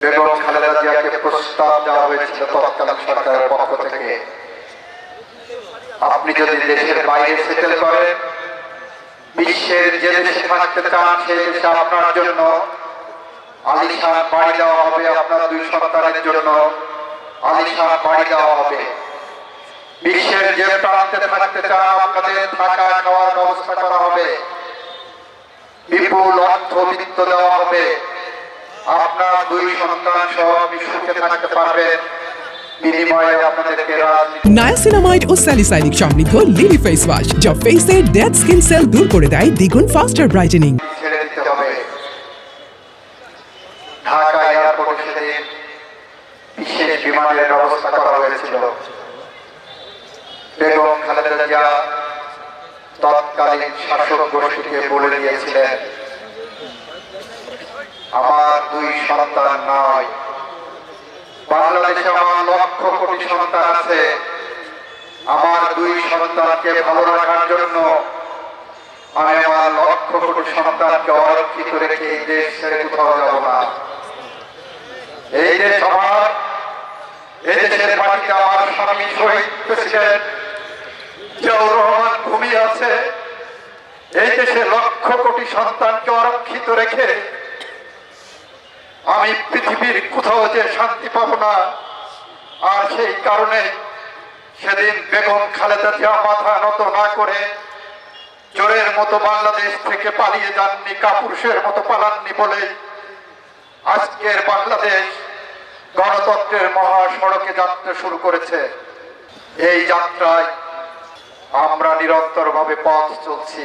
বেগম খালেদা জিয়াকে প্রস্তাব দেওয়া হয়েছিল তৎকালীন সরকারের পক্ষ থেকে। আপনি যদি দেশের বাইরে সেটেল করেন, বিশ্বের যে দেশে থাকতে চান, সেই দেশে আপনার জন্য আলিশান বাড়ি দেওয়া হবে আপনার দুই সন্তানের জন্য। আলিশান বাড়ি দেওয়া হবে। বিশ্বের যে প্রান্তে থাকতে চান, আপনাদের থাকা খাওয়ার ব্যবস্থা করা হবে। বিপুল অর্থ বৃত্ত দেওয়া হবে। আপনার দুই সন্তান সহ সুখে থাকতে পারবেন। নায়াসিনামাইড ও স্যালিসাইনিক সমৃদ্ধ লিলি ফেস ওয়াশ যা ফেসের ডেড স্কিন সেল দূর করে দেয় দ্বিগুণ ফাস্টার ব্রাইটেনিং ঢাকা এয়ারপোর্টে সেদিন বিশেষ বিমানের ব্যবস্থা করা হয়েছিল। বেগম খালেদা জিয়া তৎকালীন শাসক গোষ্ঠীকে বলে দিয়েছিলেন আমার দুই সন্তান নয়। বাংলাদেশে আমার লক্ষ কোটি সন্তান আছে। আমার দুই সন্তানকে ভালো রাখার জন্য আমি আমার লক্ষ কোটি সন্তানকে অরক্ষিত রেখে এই দেশ ছেড়ে কোথাও যাব না। এই দেশ আমার এই দেশের মাটিতে আমার স্বামী শহীদ প্রেসিডেন্ট জিয়াউর রহমান ঘুমিয়ে আছে, এই দেশে লক্ষ কোটি সন্তানকে অরক্ষিত রেখে আমি পৃথিবীর কোথাও যে শান্তি পাবো না, আর সেই কারণে সেদিন বেগম খালেদা জিয়া মাথা নত না করে চোরের মতো বাংলাদেশ থেকে পালিয়ে যাননি, কাপুরুষের মতো পালাননি বলে আজকের বাংলাদেশ গণতন্ত্রের মহাসড়কে যাত্রা শুরু করেছে। এই যাত্রায় আমরা নিরন্তরভাবে পথ চলছি।